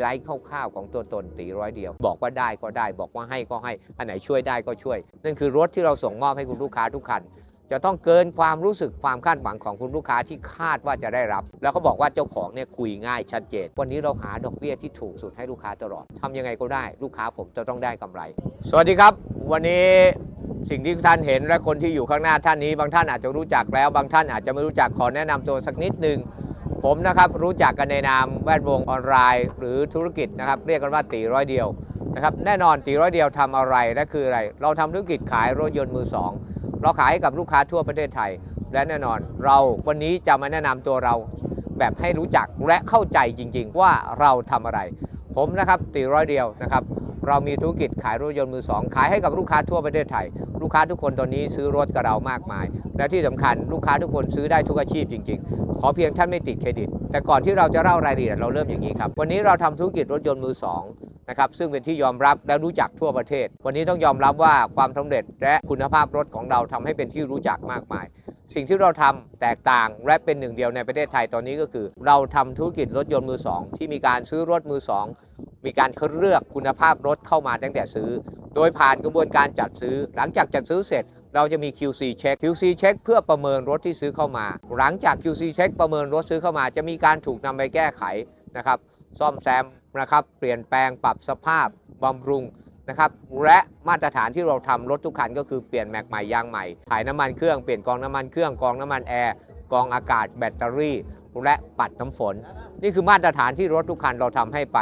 ไลท์คร่าวๆของตัวตนตีร้อยเดียว บอกว่าได้ก็ได้บอกว่าให้ก็ให้ อันไหนช่วยได้ก็ช่วย นั่นคือรถที่เราส่งมอบให้คุณลูกค้าทุกคัน จะต้องเกินความรู้สึกความคาดหวังของคุณลูกค้าที่คาดว่าจะได้รับ แล้วเขาบอกว่าเจ้าของเนี่ยคุยง่ายชัดเจน วันนี้เราหาดอกเบี้ยที่ถูกสุดให้ลูกค้าตลอดทำยังไงก็ได้ ลูกค้าผมจะต้องได้กำไร สวัสดีครับ วันนี้สิ่งที่ท่านเห็นและคนที่อยู่ข้างหน้าท่านนี้ บางท่านอาจจะรู้จักแล้ว บางท่านอาจจะไม่รู้จักขอแนะนำตัวสักนิดหนึ่ง ผมนะครับรู้จักกันในนามแวดวงออนไลน์ หรือธุรกิจนะครับเรียกกันว่าตีร้อยเดียวนะครับแน่นอนตีร้อยเดียวทำอะไรและคืออะไร เราทำธุรกิจขายรถยนต์มือสองเราขายให้กับลูกค้าทั่วประเทศไทย และแน่นอน เราวันนี้จะมาแนะนำตัวเราแบบให้รู้จักและเข้าใจจริง ๆ ว่าเราทำอะไร ผมนะครับตีร้อยเดียวนะครับ เรามีธุรกิจขายรถยนต์มือสองขายให้กับลูกค้าทั่วประเทศไทย ลูกค้าทุกคนตอนนี้ซื้อรถกับเรามากมาย และที่สำคัญลูกค้าทุกคนซื้อได้ทุกอาชีพจริง ๆ ขอเพียงท่านไม่ติดเครดิต แต่ก่อนที่เราจะเล่ารายละเอียดเราเริ่มอย่างนี้ครับ วันนี้เราทำธุรกิจรถยนต์มือสองนะครับซึ่งเป็นที่ยอมรับและรู้จักทั่วประเทศ วันนี้ต้องยอมรับว่าความสำเร็จและคุณภาพรถของเราทำให้เป็นที่รู้จักมากมายสิ่งที่เราทำแตกต่างและเป็นหนึ่งเดียวในประเทศไทยตอนนี้ก็คือ เราทำธุรกิจรถยนต์มือสองที่มีการซื้อรถมือสอง มีการคัดเลือกคุณภาพรถเข้ามาตั้งแต่ซื้อ โดยผ่านกระบวนการจัดซื้อ หลังจากจัดซื้อเสร็จ เราจะมี QC เช็ค QC เช็คเพื่อประเมินรถที่ซื้อเข้ามา หลังจาก QC เช็คประเมินรถซื้อเข้ามา จะมีการถูกนำไปแก้ไขนะครับ ซ่อมแซมนะครับเปลี่ยนแปลงปรับสภาพบำรุงนะครับและมาตรฐานที่เราทำรถทุกคันก็คือเปลี่ยนแม็กใหม่ยางใหม่ถ่ายน้ำมันเครื่องเปลี่ยนกองน้ำมันเครื่องกองน้ำมันแอร์กองอากาศแบตเตอรี่ และปัดน้ำฝน นี่คือมาตรฐานที่รถทุกคันเราทำให้ไป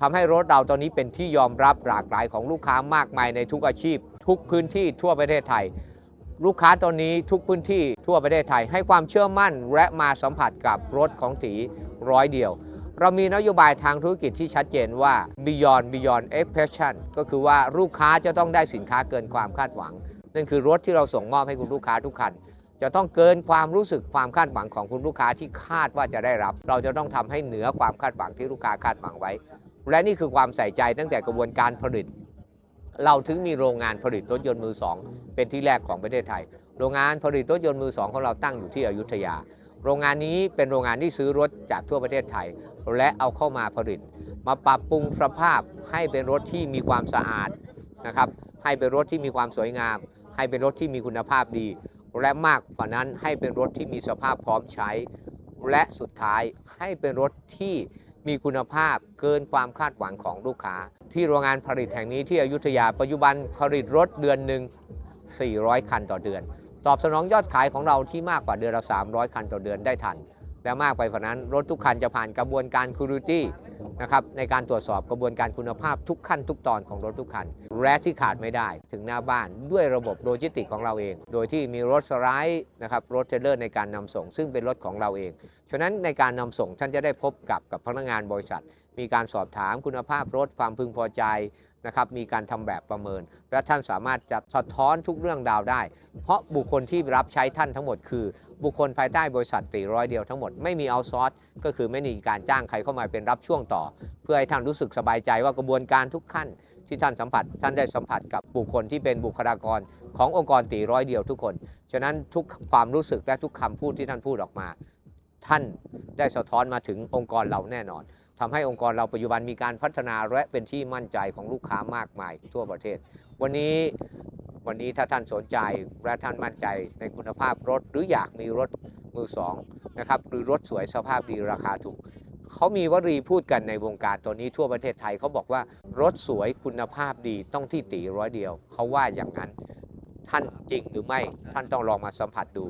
ทำให้รถเราตอนนี้เป็นที่ยอมรับหลากหลายของลูกค้ามากมายในทุกอาชีพ ทุกพื้นที่ทั่วประเทศไทย ลูกค้าตอนนี้ทุกพื้นที่ทั่วประเทศไทย ให้ความเชื่อมั่นและมาสัมผัสกับรถของตีร้อยเดียว เรามีนโยบายทางธุรกิจที่ชัดเจนว่า beyond beyond expectation ก็คือว่าลูกค้าจะต้องได้สินค้าเกินความคาดหวัง นั่นคือรถที่เราส่งมอบให้คุณลูกค้าทุกคันจะต้องเกินความรู้สึกความคาดหวังของคุณลูกค้าที่คาดว่าจะได้รับ เราจะต้องทำให้เหนือความคาดหวังที่ลูกค้าคาดหวังไว้ และนี่คือความใส่ใจตั้งแต่กระบวนการผลิต เราถึงมีโรงงานผลิตรถยนต์มือสองเป็นที่แรกของประเทศไทย โรงงานผลิตรถยนต์มือสองของเราตั้งอยู่ที่อยุธยา โรงงานนี้เป็นโรงงานที่ซื้อรถจากทั่วประเทศไทย และเอาเข้ามาผลิต มาปรับปรุงสภาพให้เป็นรถที่มีความสะอาดนะครับให้เป็นรถที่มีความสวยงาม ให้เป็นรถที่มีคุณภาพดี และมากกว่านั้นให้เป็นรถที่มีสภาพพร้อมใช้ และสุดท้ายให้เป็นรถที่ มีคุณภาพเกินความคาดหวังของลูกค้า ที่โรงงานผลิตแห่งนี้ที่อยุธยาปัจจุบันผลิตรถเดือนหนึ่ง400 คันต่อเดือน ตอบสนองยอดขายของเราที่มากกว่าเดือนละ300 คันต่อเดือนได้ทัน และมากไปกว่านั้นรถทุกคันจะผ่านกระบวนการคุณ i t y นะครับในการตรวจสอบกระบวนการคุณภาพทุกขั้นทุกตอนของรถทุกคัน และที่ขาดไม่ได้ถึงหน้าบ้านด้วยระบบโลจิสติกของเราเอง โดยที่มีรถสไลด์นะครับรถเทรลเลอร์ในการนำส่ง ซึ่งเป็นรถของเราเอง ฉะนั้นในการนำส่งท่านจะได้พบกับกับพนักงานบริษัท มีการสอบถามคุณภาพรถความพึงพอใจ นะครับมีการทำแบบประเมิน และท่านสามารถจะสะท้อนทุกเรื่องราวได้ เพราะบุคคลที่รับใช้ท่านทั้งหมดคือ บุคคลภายใต้บริษัทตีร้อยเดียวทั้งหมดไม่มีเอาซอร์สก็คือไม่มีการจ้างใครเข้ามาเป็นรับช่วงต่อ เพื่อให้ท่านรู้สึกสบายใจว่ากระบวนการทุกขั้นที่ท่านสัมผัส ท่านได้สัมผัสกับบุคคลที่เป็นบุคลากรขององค์กรตีร้อยเดียวทุกคน ฉะนั้นทุกความรู้สึกและทุกคำพูดที่ท่านพูดออกมา ท่านได้สะท้อนมาถึงองค์กรเราแน่นอน ทำให้องค์กรเราปัจจุบันมีการพัฒนาและเป็นที่มั่นใจของลูกค้ามากมายทั่วประเทศ วันนี้วันนี้ถ้าท่านสนใจและท่านมั่นใจในคุณภาพรถ หรืออยากมีรถมือสองนะครับหรือรถสวยสภาพดีราคาถูกเขามีวลีพูดกันในวงการตัวนี้ทั่วประเทศไทยเขาบอกว่ารถสวยคุณภาพดีต้องที่ตีร้อยเดียว เขาว่าอย่างนั้นท่านจริงหรือไม่ท่านต้องลองมาสัมผัสดู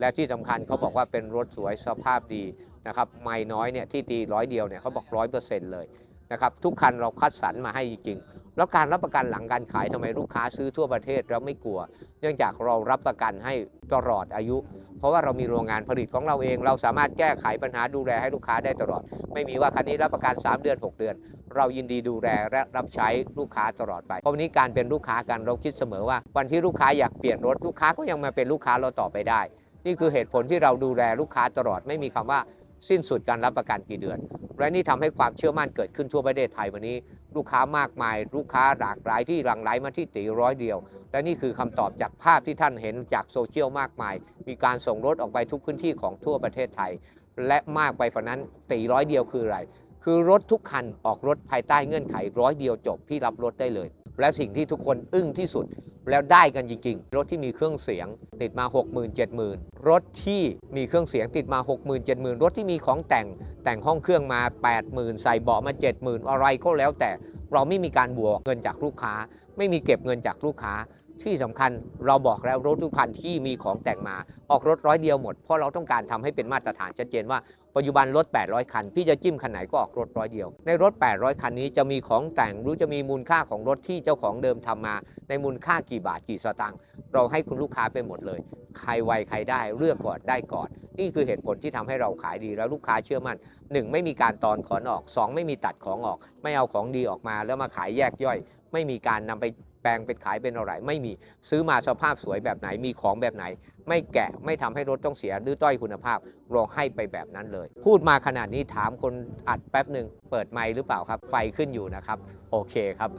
และที่สำคัญเขาบอกว่าเป็นรถสวยสภาพดี นะครับไม่น้อยเนี่ยที่ตีร้อยเดียวเนี่ยเขาบอกร้อยเปอร์เซ็นต์เลยนะครับทุกคันเราคัดสรรมาให้จริง แล้วการรับประกันหลังการขายทำไมลูกค้าซื้อทั่วประเทศแล้วไม่กลัว เนื่องจากเรารับประกันให้ตลอดอายุ เพราะว่าเรามีโรงงานผลิตของเราเอง เราสามารถแก้ไขปัญหาดูแลให้ลูกค้าได้ตลอด ไม่มีว่าคันนี้รับประกัน 3 เดือน 6 เดือน เรายินดีดูแลและรับใช้ลูกค้าตลอดไป เพราะวันนี้การเป็นลูกค้ากันเราคิดเสมอว่า วันที่ลูกค้าอยากเปลี่ยนรถลูกค้าก็ยังมาเป็นลูกค้าเราต่อไปได้ นี่คือเหตุผลที่เราดูแลลูกค้าตลอดไม่มีคำว่า สิ้นสุดการรับประกันกี่เดือน และนี่ทำให้ความเชื่อมั่นเกิดขึ้นทั่วประเทศไทยวันนี้ ลูกค้ามากมาย ลูกค้าหลากหลายที่หลั่งไหลมาที่ตีร้อยเดียว และนี่คือคำตอบจากภาพที่ท่านเห็นจากโซเชียลมากมาย มีการส่งรถออกไปทุกพื้นที่ของทั่วประเทศไทย และมากไปฝันนั้นตีร้อยเดียวคืออะไร คือคือรถทุกคันออกรถภายใต้เงื่อนไขร้อยเดียวจบพี่รับรถได้เลย และสิ่งที่ทุกคนอึ้งที่สุด แล้วได้กันจริง ๆ รถที่มีเครื่องเสียงติดมา 6 0 0 0 0 7 0,000 รถที่มีเครื่องเสียงติดมา 6 0 0 0 0 7 0,000 รถที่มีของแต่งแต่งห้องเครื่องมา 80,000 ใส่เบาะมา 70,000 อะไรก็แล้วแต่เราไม่มีการบวกเงินจากลูกค้า ไม่มีเก็บเงินจากลูกค้า ที่สำคัญเราบอกแล้วรถทุกคันที่มีของแต่งมา ออกรถร้อยเดียวหมด เพราะเราต้องการทำให้เป็นมาตรฐานชัดเจนว่าปัจจุบันรถ 800 คัน พี่จะจิ้มคันไหนก็ออกรถร้อยเดียว ในรถ 800 คันนี้จะมีของแต่งหรือจะมีมูลค่าของรถที่เจ้าของเดิมทำมา ในมูลค่ากี่บาทกี่สตางค์เราให้คุณลูกค้าไปหมดเลย ใครไวใครได้เลือกก่อนได้ก่อน นี่คือเหตุผลที่ทำให้เราขายดีแล้วลูกค้าเชื่อมั่น 1 ไม่มีการตอนขอนออก 2 ไม่มีตัดของออก ไม่เอาของดีออกมาแล้วมาขายแยกย่อย ไม่มีการนำไป แปลงเป็นขายเป็นอะไรไม่มีซื้อมาสภาพสวยแบบไหนมีของแบบไหน ไม่แกะไม่ทำให้รถต้องเสียหรือต้อยคุณภาพเราให้ไปแบบนั้นเลย พูดมาขนาดนี้ถามคนอัดแป๊บหนึ่งเปิดไมค์หรือเปล่าครับ ไฟขึ้นอยู่นะครับโอเคครับ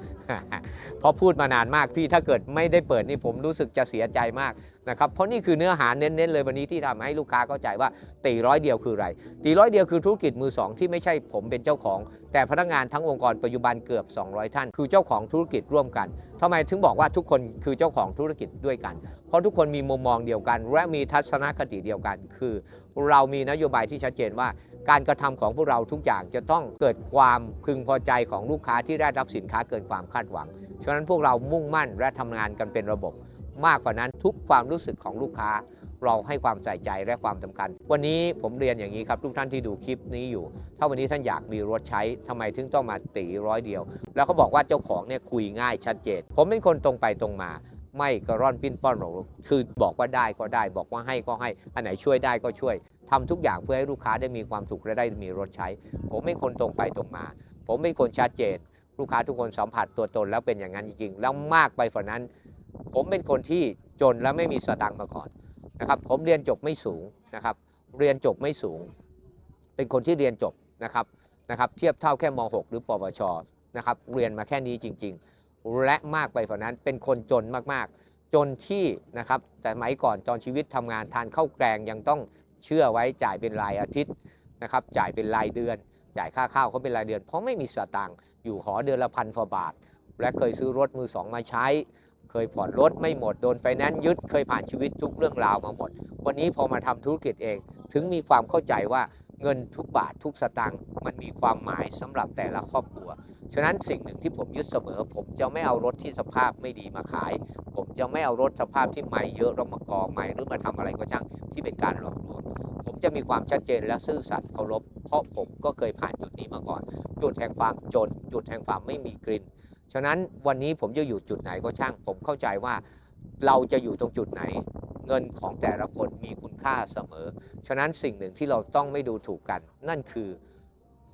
เพราะพูดมานานมากพี่ถ้าเกิดไม่ได้เปิดนี่ผมรู้สึกจะเสียใจมากนะครับเพราะนี่คือเนื้อหาเน้นๆเลยวันนี้ที่ทำให้ลูกค้าเข้าใจว่าตีร้อยเดียวคืออะไรตีร้อยเดียวคือธุรกิจมือสองที่ไม่ใช่ผมเป็นเจ้าของ แต่พนักงานทั้งองค์กรปัจจุบันเกือบ 200 ท่าน คือเจ้าของธุรกิจร่วมกันทำไมถึงบอกว่าทุกคนคือเจ้าของธุรกิจด้วยกัน เพราะทุกคนมีมุมมองเดียวกัน และมีทัศนคติเดียวกัน คือ เรามีนโยบายที่ชัดเจนว่า การกระทำของพวกเราทุกอย่างจะต้องเกิดความพึงพอใจของลูกค้าที่ได้รับสินค้าเกินความคาดหวัง ฉะนั้นพวกเรามุ่งมั่นและทำงานกันเป็นระบบ มากกว่านั้นทุกความรู้สึกของลูกค้า เราให้ความใส่ใจและความสำคัญ วันนี้ผมเรียนอย่างนี้ครับทุกท่านที่ดูคลิปนี้อยู่ ถ้าวันนี้ท่านอยากมีรถใช้ทำไมถึงต้องมาตีร้อยเดียว แล้วเขาบอกว่าเจ้าของเนี่ยคุยง่ายชัดเจน ผมเป็นคนตรงไปตรงมา ไม่กระร่อนปิ้นป้อนหรอกคือบอกว่าได้ก็ได้ บอกว่าให้ก็ให้ อันไหนช่วยได้ก็ช่วยทำทุกอย่างเพื่อให้ลูกค้าได้มีความสุขและได้มีรถใช้ ผมเป็นคนตรงไปตรงมา ผมเป็นคนชัดเจน ลูกค้าทุกคนสัมผัสตัวตนแล้วเป็นอย่างนั้นจริงๆ แล้วมากไปกว่านั้น ผมเป็นคนที่จนและไม่มีสตังค์มาก่อนนะครับผมเรียนจบไม่สูงนะครับ เรียนจบไม่สูง เป็นคนที่เรียนจบนะครับนะครับ เทียบเท่าแค่ม .6 หรือปวชนะครับ เรียนมาแค่นี้จริง ๆ และมากไปกว่านั้นเป็นคนจนมากๆ จนที่นะครับแต่สมัยก่อนตอนชีวิตทำงานทานข้าวแกงยังต้องเชื่อไว้จ่ายเป็นรายอาทิตย์นะครับจ่ายเป็นรายเดือน จ่ายค่าข้าวเขาเป็นรายเดือน เพราะไม่มีสตางค์อยู่หอเดือนละพันกว่าบาท และเคยซื้อรถมือสองมาใช้ เคยผ่อนรถไม่หมดโดนไฟแนนซ์ยึดเคยผ่านชีวิตทุกเรื่องราวมาหมด วันนี้พอมาทำธุรกิจเอง ถึงมีความเข้าใจว่า เงินทุกบาททุกสตางค์มันมีความหมายสำหรับแต่ละครอบครัว ฉะนั้นสิ่งหนึ่งที่ผมยึดเสมอ ผมจะไม่เอารถที่สภาพไม่ดีมาขาย ผมจะไม่เอารถสภาพที่ไม่เยอะแล้วมากองไม่หรือมาทำอะไรก็ช่างที่เป็นการหลอกลวงผมจะมีความชัดเจนและซื่อสัตย์เคารพเพราะผมก็เคยผ่านจุดนี้มาก่อน จุดแห่งความจน จุดแห่งความไม่มีกลิ่นฉะนั้นวันนี้ผมจะอยู่จุดไหนก็ช่าง ผมเข้าใจว่าเราจะอยู่ตรงจุดไหน เงินของแต่ละคนมีคุณค่าเสมอ ฉะนั้นสิ่งหนึ่งที่เราต้องไม่ดูถูกกัน นั่นคือ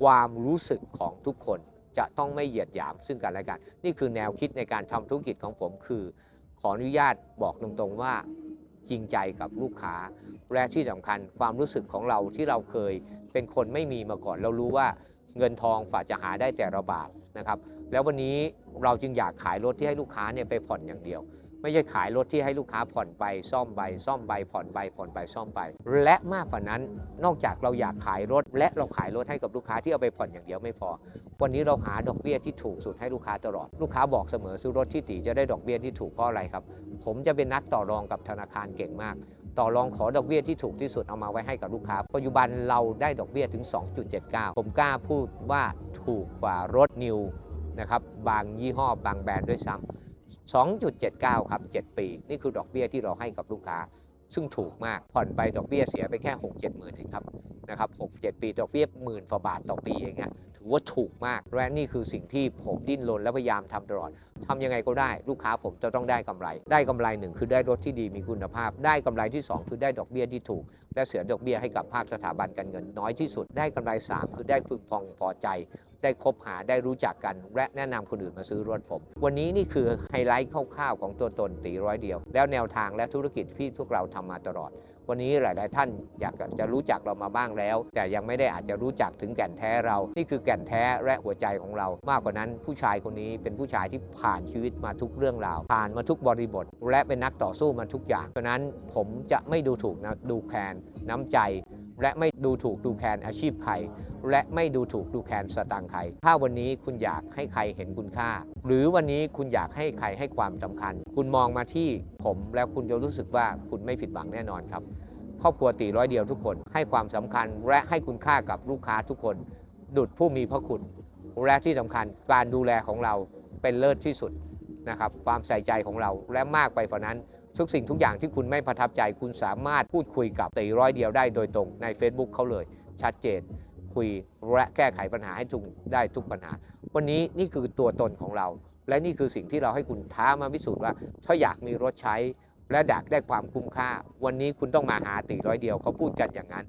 ความรู้สึกของทุกคนจะต้องไม่เหยียดหยามซึ่งกันและกัน นี่คือแนวคิดในการทำธุรกิจของผมคือ ขออนุญาตบอกตรงๆว่าจริงใจกับลูกค้า และที่สำคัญความรู้สึกของเราที่เราเคยเป็นคนไม่มีมาก่อน เรารู้ว่าเงินทองฝาจะหาได้แต่ระบาทนะครับ แล้ววันนี้เราจึงอยากขายรถที่ให้ลูกค้าเนี่ยไปผ่อนอย่างเดียว ไม่ใช่ขายรถที่ให้ลูกค้าผ่อนไปซ่อมไปซ่อมไปผ่อนไปผ่อนไปซ่อมไป และมากกว่านั้นนอกจากเราอยากขายรถ และเราขายรถให้กับลูกค้าที่เอาไปผ่อนอย่างเดียวไม่พอ วันนี้เราหาดอกเบี้ยที่ถูกสุดให้ลูกค้าตลอด ลูกค้าบอกเสมอซื้อรถที่ตีจะได้ดอกเบี้ยที่ถูกเพราะอะไรครับ ผมจะเป็นนักต่อรองกับธนาคารเก่งมาก ต่อรองขอดอกเบี้ยที่ถูกที่สุดเอามาไว้ให้กับลูกค้า ปัจจุบันเราได้ดอกเบี้ยถึง 2.79 ผมกล้าพูดว่าถูกกว่ารถนิวนะครับบางยี่ห้อบางแบรนด์ด้วยซ้ำ 2.79 ครับ 7 ปี นี่คือดอกเบี้ยที่เราให้กับลูกค้า ซึ่งถูกมาก ผ่อนไปดอกเบี้ยเสียไปแค่ 6 7หมื่นเองครับ นะครับ 6 7 ปีดอกเบี้ยหมื่นกว่าบาทต่อปีอย่างเงี้ยถือว่าถูกมาก และนี่คือสิ่งที่ผมดิ้นรนและพยายามทำตลอดทำยังไงก็ได้ ลูกค้าผมจะต้องได้กำไร ได้กำไรหนึ่งคือได้รถที่ดีมีคุณภาพ ได้กำไรที่ 2 คือได้ดอกเบี้ยที่ถูก และเสียดอกเบี้ยให้กับภาคสถาบันการเงินน้อยที่สุด ได้กำไร 3 คือได้พึงพองพอใจ ได้คบหาได้รู้จักกัน และแนะนำคนอื่นมาซื้อรถผม วันนี้นี่คือไฮไลท์คร่าวๆของตัวตนตีร้อยเดียว แล้วแนวทางและธุรกิจที่พวกเราทำมาตลอด วันนี้หลาย ๆ ท่านอยากจะรู้จักเรามาบ้างแล้ว แต่ยังไม่ได้อาจจะรู้จักถึงแก่นแท้เรา นี่คือแก่นแท้และหัวใจของเรา มากกว่านั้นผู้ชายคนนี้เป็นผู้ชายที่ผ่านชีวิตมาทุกเรื่องราว ผ่านมาทุกบริบท และเป็นนักต่อสู้มาทุกอย่างฉะนั้นผมจะไม่ดูถูกนะดูแคลนน้ำใจ และไม่ดูถูกดูแคลนอาชีพใคร และไม่ดูถูกดูแคลนสตางค์ใคร ถ้าวันนี้คุณอยากให้ใครเห็นคุณค่า หรือวันนี้คุณอยากให้ใครให้ความสำคัญ คุณมองมาที่ผมแล้วคุณจะรู้สึกว่าคุณไม่ผิดหวังแน่นอนครับ ครอบครัวตีร้อยเดียวทุกคน ให้ความสำคัญและให้คุณค่ากับลูกค้าทุกคน ดุดผู้มีพระคุณ และที่สำคัญการดูแลของเราเป็นเลิศที่สุดนะครับ ความใส่ใจของเราและมากไปกว่านั้นทุกสิ่งทุกอย่างที่คุณไม่ประทับใจคุณสามารถพูดคุยกับตีร้อยเดียวได้โดยตรงใน Facebook เขาเลย ชัดเจน คุยและแก้ไขปัญหาให้ทุกได้ทุกปัญหา วันนี้นี่คือตัวตนของเรา และนี่คือสิ่งที่เราให้คุณท้ามาพิสูจน์ว่า ถ้าอยากมีรถใช้ และอยากได้ความคุ้มค่า วันนี้คุณต้องมาหาตีร้อยเดียวเขาพูดกันอย่างนั้น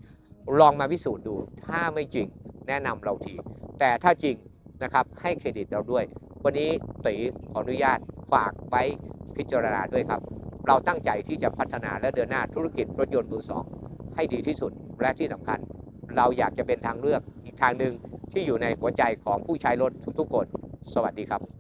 ลองมาพิสูจน์ดู ถ้าไม่จริงแนะนำเราที แต่ถ้าจริงนะครับให้เครดิตเราด้วย วันนี้ตีขออนุญาตฝากไว้พิจารณาด้วยครับ เราตั้งใจที่จะพัฒนาและเดินหน้าธุรกิจรถยนต์มือสองให้ดีที่สุดและที่สำคัญ เราอยากจะเป็นทางเลือกอีกทางหนึ่งที่อยู่ในหัวใจของผู้ใช้รถทุกๆคน สวัสดีครับ